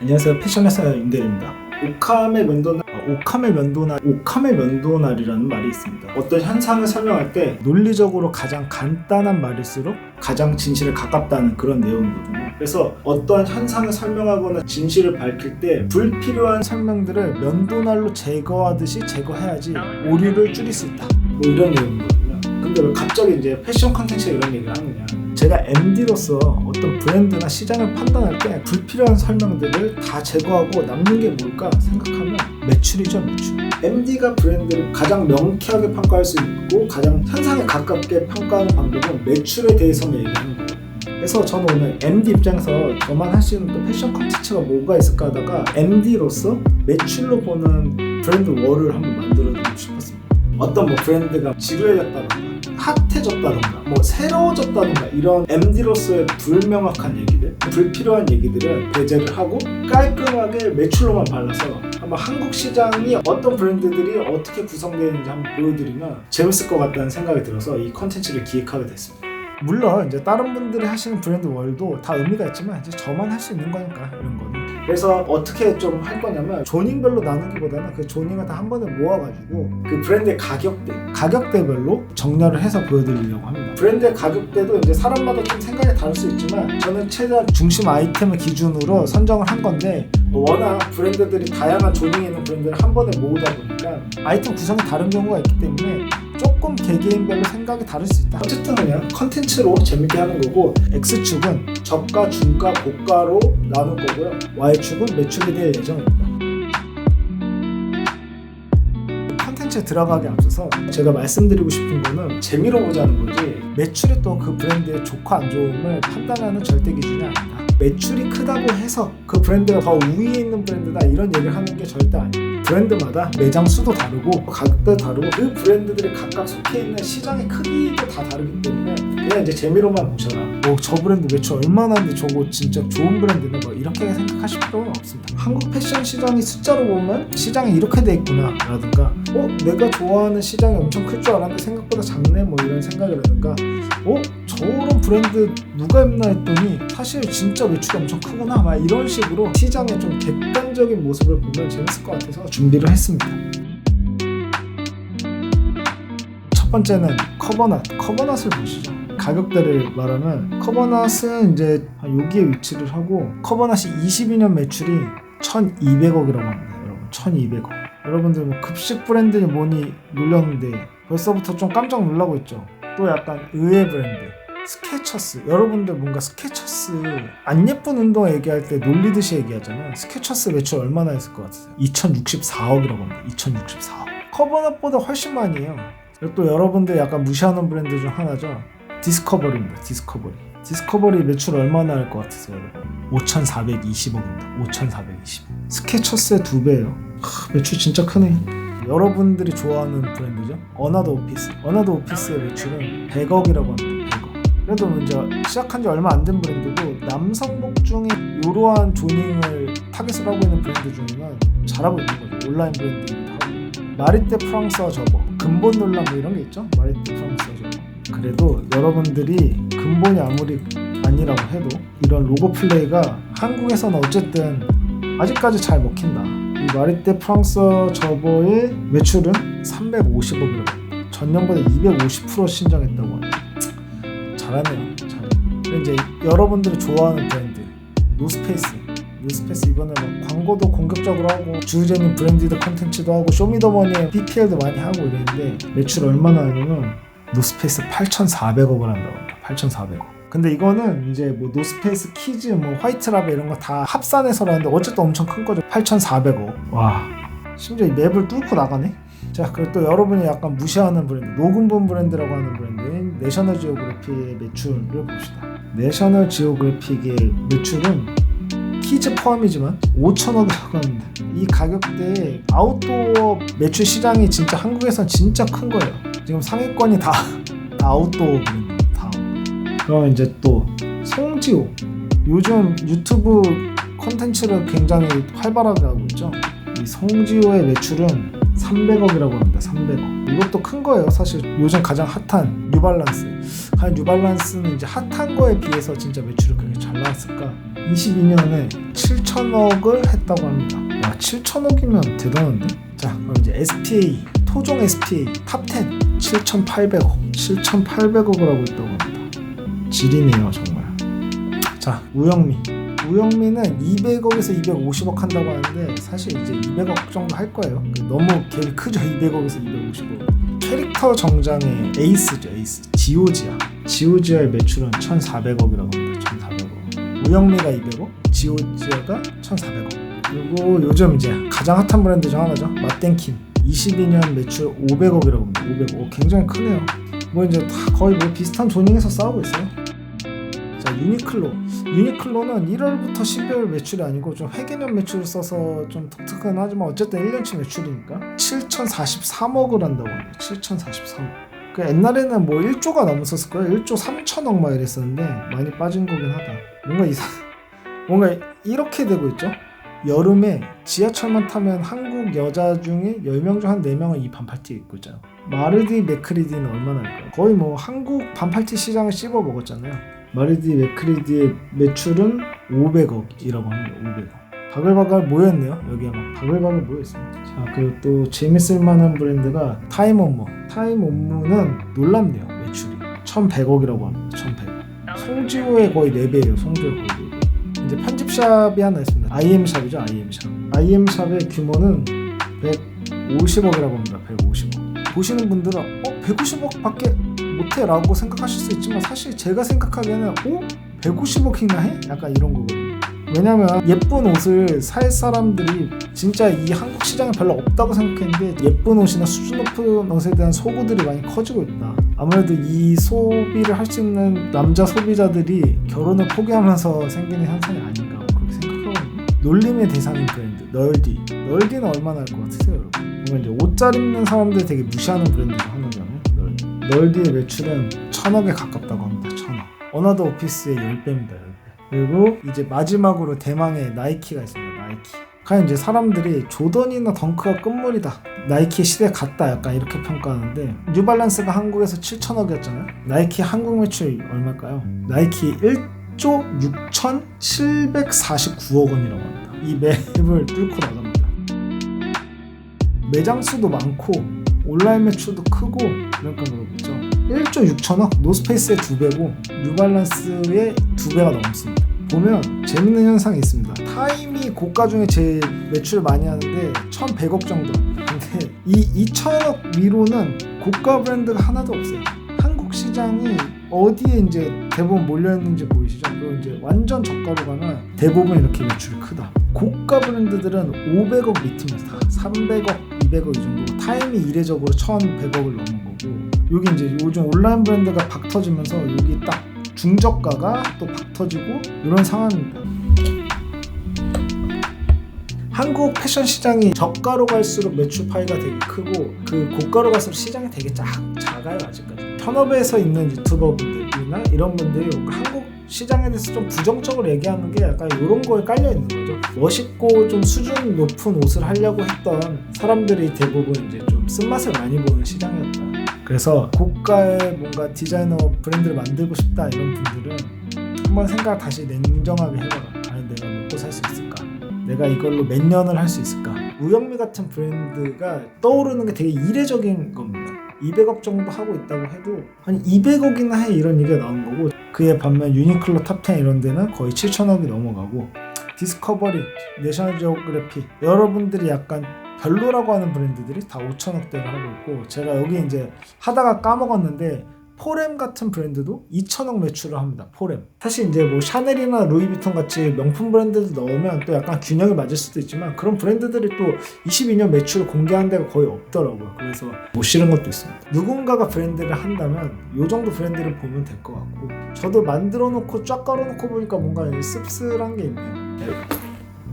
안녕하세요. 패션 회사 윤대리입니다. 오카메 면도날. 아, 오카메 면도날. 오카메 면도날이라는 말이 있습니다. 어떤 현상을 설명할 때 논리적으로 가장 간단한 말일수록 가장 진실에 가깝다는 그런 내용이거든요. 그래서 어떤 현상을 설명하거나 진실을 밝힐 때 불필요한 설명들을 면도날로 제거하듯이 제거해야지 오류를 줄일 수 있다. 뭐 이런 내용이거든 왜 갑자기 이제 패션 컨텐츠에 이런 얘기를 하느냐. 제가 MD로서 어떤 브랜드나 시장을 판단할 때 불필요한 설명들을 다 제거하고 남는 게 뭘까 생각하면 매출이죠 매출. MD가 브랜드를 가장 명쾌하게 평가할 수 있고 가장 현상에 가깝게 평가하는 방법은 매출에 대해서만 얘기하는 거예요. 그래서 저는 오늘 MD 입장에서 저만 할 수 있는 또 패션 컨텐츠가 뭐가 있을까 하다가 MD로서 매출로 보는 브랜드 월을 한번 만들어 드리고 싶었습니다. 어떤 뭐 브랜드가 지루해졌다던가 핫해졌다던가 뭐 새로워졌다던가 이런 MD로서의 불명확한 얘기들 불필요한 얘기들은 배제를 하고 깔끔하게 매출로만 발라서 한번 한국 시장이 어떤 브랜드들이 어떻게 구성되어 있는지 한번 보여드리면 재밌을 것 같다는 생각이 들어서 이 컨텐츠를 기획하게 됐습니다 물론 이제 다른 분들이 하시는 브랜드 월도 다 의미가 있지만 이제 저만 할 수 있는 거니까 이런 거는. 그래서 어떻게 좀 할 거냐면 조닝별로 나누기보다는 그 조닝을 다 한 번에 모아가지고 그 브랜드의 가격대 가격대별로 정렬을 해서 보여드리려고 합니다. 브랜드의 가격대도 이제 사람마다 좀 생각이 다를 수 있지만 저는 최대한 중심 아이템을 기준으로 선정을 한 건데 뭐 워낙 브랜드들이 다양한 조닝에 있는 브랜드를 한 번에 모으다 보니까 아이템 구성이 다른 경우가 있기 때문에 조금 개개인별로 생각이 다를 수 있다. 어쨌든 그냥 컨텐츠로 재밌게 하는 거고 X축은 저가, 중가, 고가로 나눌 거고요. Y축은 매출이 될 예정입니다. 컨텐츠에 들어가기 앞서서 제가 말씀드리고 싶은 거는 재미로 보자는 거지 매출이 또 그 브랜드의 좋고 안 좋음을 판단하는 절대 기준이 아니다. 매출이 크다고 해서 그 브랜드가 더 우위에 있는 브랜드다 이런 얘기를 하는 게 절대 아니에요. 브랜드마다 매장 수도 다르고 가격도 다르고 그 브랜드들이 각각 속해 있는 시장의 크기도 다 다르기 때문에 그냥 이제 재미로만 보셔라. 뭐 저 브랜드 매출 얼마나인데 저거 진짜 좋은 브랜드네 뭐 이렇게 생각하실 필요는 없습니다. 한국 패션 시장이 숫자로 보면 시장이 이렇게 돼 있구나 라든가 어 내가 좋아하는 시장이 엄청 클 줄 알았는데 생각보다 작네 뭐 이런 생각이라든가 어 저런 브랜드 누가 입나 했더니 사실 진짜 매출이 엄청 크구나 막 이런 식으로 시장의 좀 객관적인 모습을 보면 재밌을 것 같아서 준비를 했습니다. 첫 번째는 커버낫. 커버낫을 보시죠. 가격대를 말하면 커버낫은 이제 여기에 위치를 하고 커버낫이 22년 매출이 1,200억이라고 합니다. 여러분 1,200억. 여러분들 뭐 급식 브랜드니 뭐니 놀렸는데 벌써부터 좀 깜짝 놀라고 있죠. 또 약간 의외 브랜드. 스케쳐스. 여러분들 뭔가 스케쳐스. 안 예쁜 운동화 얘기할 때 놀리듯이 얘기하잖아요 스케쳐스 매출 얼마나 했을 것 같으세요? 2064억이라고 합니다. 2064억. 커버넛보다 훨씬 많이 해요. 그리고 또 여러분들 약간 무시하는 브랜드 중 하나죠. 디스커버리입니다. 디스커버리. 디스커버리 매출 얼마나 할 것 같으세요 여러분? 5420억입니다. 5420 스케쳐스의 두 배예요. 하, 매출 진짜 크네. 여러분들이 좋아하는 브랜드죠? 어나더 오피스. 어나더 오피스의 매출은 100억이라고 합니다. 100억 그래도 이제 시작한 지 얼마 안 된 브랜드고 남성복 중에 이러한 조닝을 타겟을 하고 있는 브랜드 중에는 잘하고 있는 거죠. 온라인 하고 마리떼 프랑스와 저거 근본 논란 뭐 이런 게 있죠? 마리떼 프랑스와 저거 그래도 여러분들이 근본이 아무리 아니라고 해도 이런 로고 플레이가 한국에서는 어쨌든 아직까지 잘 먹힌다. 이 마리떼 프랑스 저거의 매출은 350억이라고 전년보다 250% 신장했다고 합니다 잘하네요. 그리고 이제 여러분들이 좋아하는 브랜드 노스페이스. 노스페이스 이번에 막 광고도 공격적으로 하고 주유재님 브랜디드 컨텐츠도 하고 쇼미더머니에 PPL도 많이 하고 이랬는데 매출 얼마나 하냐면 노스페이스 8,400억을 한다고 합니다. 8,400억. 근데 이거는 이제 뭐 노스페이스 키즈 뭐 화이트라베 이런 거 다 합산해서 하는데 어쨌든 엄청 큰 거죠. 8,400억. 와. 심지어 이 맵을 뚫고 나가네. 자, 그리고 또 여러분이 약간 무시하는 브랜드, 녹음본 브랜드라고 하는 브랜드인 내셔널 지오그래피의 매출을 봅시다. 내셔널 지오그래픽의 매출은 키즈 포함이지만 5천억이라고 합니다. 이 가격대에 아웃도어 매출 시장이 진짜 한국에선 진짜 큰 거예요. 지금 상위권이 다, 다 아웃도어 다. 그러면 이제 또 송지호. 요즘 유튜브 콘텐츠를 굉장히 활발하게 하고 있죠. 이 송지호의 매출은 300억이라고 합니다. 300억. 이것도 큰 거예요. 사실 요즘 가장 핫한 뉴발란스. 과연 뉴발란스는 이제 핫한 거에 비해서 진짜 매출이 그렇게 잘 나왔을까? 22년에 7천억을 했다고 합니다. 와 7천억이면 대단한데? 자 그럼 이제 SPA 토종 SPA 탑10 7,800억 7,800억을 하고 있다고 합니다. 지리네요 정말. 자 우영미 우영미는 200억에서 250억 한다고 하는데 사실 이제 200억 정도 할 거예요. 그 너무 갭이 크죠 200억에서 250억. 캐릭터 정장의 에이스죠 에이스 지오지아 지오지아의 매출은 1,400억이라고 합니다. 1,400억. 우영미가 200억, 지오지아가 1,400억. 그리고 요즘 이제 가장 핫한 브랜드 중 하나죠 맛땡킴 22년 매출 500억이라고 합니다. 500억 오, 굉장히 크네요. 뭐 이제 다 거의 뭐 비슷한 조닝에서 싸우고 있어요. 자 유니클로. 유니클로는 1월부터 12월 매출이 아니고 좀 회계년 매출을 써서 좀 독특하긴 하지만 어쨌든 1년치 매출이니까 7,043억을 한다고 합니다. 7,043억. 그 옛날에는 뭐 1조가 넘었었을 거예요. 1조 3천억 막 이랬었는데 많이 빠진 거긴 하다. 뭔가 이상 뭔가 이렇게 되고 있죠? 여름에 지하철만 타면 한국 여자 중에 10명 중 한 4명은 이 반팔티 입고 있잖아요. 마르디 맥크리디는 얼마나 할까요? 거의 뭐 한국 반팔티 시장을 씹어 먹었잖아요 마르디 맥크리디의 매출은 500억이라고 합니다. 500억. 바글바글 모였네요. 여기에 막 바글바글 모여있습니다. 자, 그리고 또 재밌을 만한 브랜드가 타임 업무. 타임 업무는 놀랍네요. 매출이. 1100억이라고 합니다. 1100억. 송지호의 거의 4배예요. 송지호 거의 4배. 이제 편집샵이 하나 있습니다. IM샵이죠. IM샵. IM샵의 규모는 150억이라고 합니다. 150억. 보시는 분들은 어? 150억밖에 못해 라고 생각하실 수 있지만 사실 제가 생각하기에는 어? 150억이나 해? 약간 이런 거거든요. 왜냐면 예쁜 옷을 살 사람들이 진짜 이 한국 시장에 별로 없다고 생각했는데 예쁜 옷이나 수준 높은 옷에 대한 소구들이 많이 커지고 있다. 아무래도 이 소비를 할 수 있는 남자 소비자들이 결혼을 포기하면서 생기는 현상이 아닌가 그렇게 생각하거든요. 놀림의 대상인 브랜드 널디. 널디는 얼마나 할 것 같으세요 여러분? 뭔가 이제 옷 잘 입는 사람들 되게 무시하는 브랜드 중 널디의 매출은 천억에 가깝다고 합니다. 천억. 어나더 오피스의 10배입니다. 10배. 그리고 이제 마지막으로 대망의 나이키가 있습니다. 나이키. 과연 이제 사람들이 조던이나 덩크가 끝물이다. 나이키 시대 갔다 약간 이렇게 평가하는데 뉴발란스가 한국에서 7천억이었잖아요. 나이키 한국 매출이 얼마일까요? 나이키 1조 6,749억 원이라고 합니다. 이 맵을 뚫고 나갑니다. 매장 수도 많고 온라인 매출도 크고 그러니까 그러겠죠. 1조 6천억 노스페이스의 두 배고 뉴발란스의 두 배가 넘습니다. 보면 재밌는 현상이 있습니다. 타임이 고가 중에 제일 매출 많이 하는데 1,100억 정도. 근데 이 2천억 위로는 고가 브랜드가 하나도 없어요. 한국 시장이 어디에 이제 대부분 몰려 있는지 보이시죠? 그리고 이제 완전 저가로 가면 대부분 이렇게 매출이 크다. 고가 브랜드들은 500억 밑입니다. 300억, 200억 이 정도. 타임이 이례적으로 1,100억을 넘은 거고. 여기 이제 요즘 온라인 브랜드가 박 터지면서 여기 딱 중저가가 또 박 터지고 이런 상황입니다. 한국 패션 시장이 저가로 갈수록 매출 파이가 되게 크고 그 고가로 갈수록 시장이 되게 작, 작아요 아직까지 현업에서 있는 유튜버분들이나 이런 분들이 한국 시장에 대해서 좀 부정적으로 얘기하는 게 약간 이런 거에 깔려 있는 거죠 멋있고 좀 수준 높은 옷을 하려고 했던 사람들이 대부분 이제 좀 쓴맛을 많이 보는 시장이었다 그래서 고가의 뭔가 디자이너 브랜드를 만들고 싶다 이런 분들은 한번 생각 다시 냉정하게 해봐라 과연 내가 먹고 살 수 있을까 내가 이걸로 몇 년을 할 수 있을까? 우영미 같은 브랜드가 떠오르는 게 되게 이례적인 겁니다. 200억 정도 하고 있다고 해도 한 200억이나 해 이런 얘기가 나온 거고 그에 반면 유니클로 탑10 이런 데는 거의 7천억이 넘어가고 디스커버리, 내셔널 지오그래피 여러분들이 약간 별로라고 하는 브랜드들이 다 5천억대를 하고 있고 제가 여기 이제 하다가 까먹었는데 포렘 같은 브랜드도 2천억 매출을 합니다. 포렘. 사실 이제 뭐 샤넬이나 루이비통 같이 명품 브랜드를 넣으면 또 약간 균형이 맞을 수도 있지만 그런 브랜드들이 또 22년 매출을 공개한 데가 거의 없더라고요. 그래서 못 실은 것도 있습니다. 누군가가 브랜드를 한다면 이 정도 브랜드를 보면 될 것 같고 저도 만들어 놓고 쫙 깔아 놓고 보니까 뭔가 씁쓸한 게 있네요.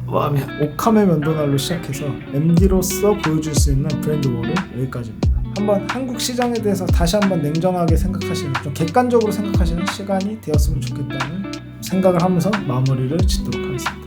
와면 오카메 면도날로 시작해서 MD로서 보여줄 수 있는 브랜드 월은 여기까지입니다. 한번 한국 시장에 대해서 다시 한번 냉정하게 생각하시는 좀 객관적으로 생각하시는 시간이 되었으면 좋겠다는 생각을 하면서 마무리를 짓도록 하겠습니다.